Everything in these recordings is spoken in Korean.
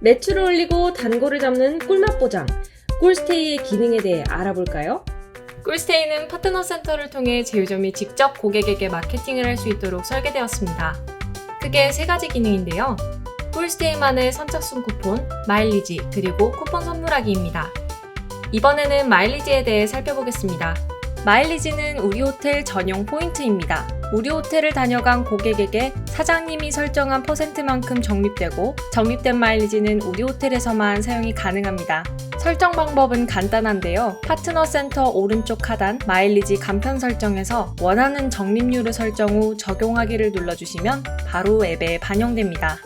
매출을 올리고 단골을 잡는 꿀맛 보장, 꿀스테이의 기능에 대해 알아볼까요? 꿀스테이는 파트너 센터를 통해 제휴점이 직접 고객에게 마케팅을 할 수 있도록 설계되었습니다. 크게 세 가지 기능인데요. 꿀스테이만의 선착순 쿠폰, 마일리지, 그리고 쿠폰 선물하기입니다. 이번에는 마일리지에 대해 살펴보겠습니다. 마일리지는 우리 호텔 전용 포인트입니다. 우리 호텔을 다녀간 고객에게 사장님이 설정한 퍼센트만큼 적립되고 적립된 마일리지는 우리 호텔에서만 사용이 가능합니다. 설정 방법은 간단한데요. 파트너 센터 오른쪽 하단 마일리지 간편 설정에서 원하는 적립률을 설정 후 적용하기를 눌러주시면 바로 앱에 반영됩니다.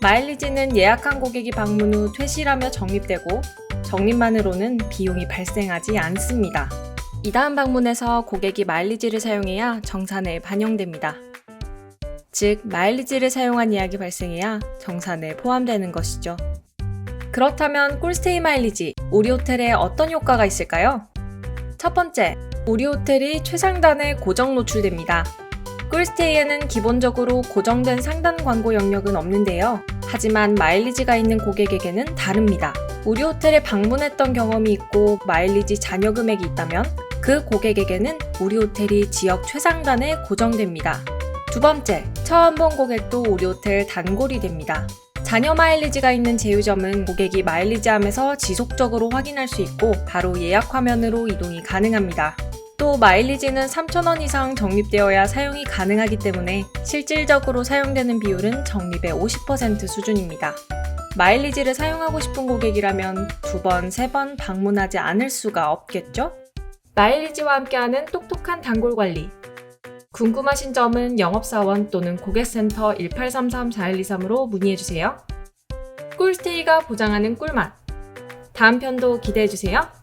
마일리지는 예약한 고객이 방문 후 퇴실하며 적립되고 적립만으로는 비용이 발생하지 않습니다. 이 다음 방문에서 고객이 마일리지를 사용해야 정산에 반영됩니다. 즉, 마일리지를 사용한 예약이 발생해야 정산에 포함되는 것이죠. 그렇다면 꿀스테이 마일리지, 우리 호텔에 어떤 효과가 있을까요? 첫 번째, 우리 호텔이 최상단에 고정 노출됩니다. 꿀스테이에는 기본적으로 고정된 상단 광고 영역은 없는데요. 하지만 마일리지가 있는 고객에게는 다릅니다. 우리 호텔에 방문했던 경험이 있고 마일리지 잔여 금액이 있다면 그 고객에게는 우리 호텔이 지역 최상단에 고정됩니다. 두 번째, 처음 본 고객도 우리 호텔 단골이 됩니다. 잔여 마일리지가 있는 제휴점은 고객이 마일리지함에서 지속적으로 확인할 수 있고 바로 예약 화면으로 이동이 가능합니다. 또 마일리지는 3,000원 이상 적립되어야 사용이 가능하기 때문에 실질적으로 사용되는 비율은 적립의 50% 수준입니다. 마일리지를 사용하고 싶은 고객이라면 두 번, 세 번 방문하지 않을 수가 없겠죠? 마일리지와 함께하는 똑똑한 단골 관리. 궁금하신 점은 영업사원 또는 고객센터 1833-4123으로 문의해주세요. 꿀스테이가 보장하는 꿀맛. 다음 편도 기대해주세요.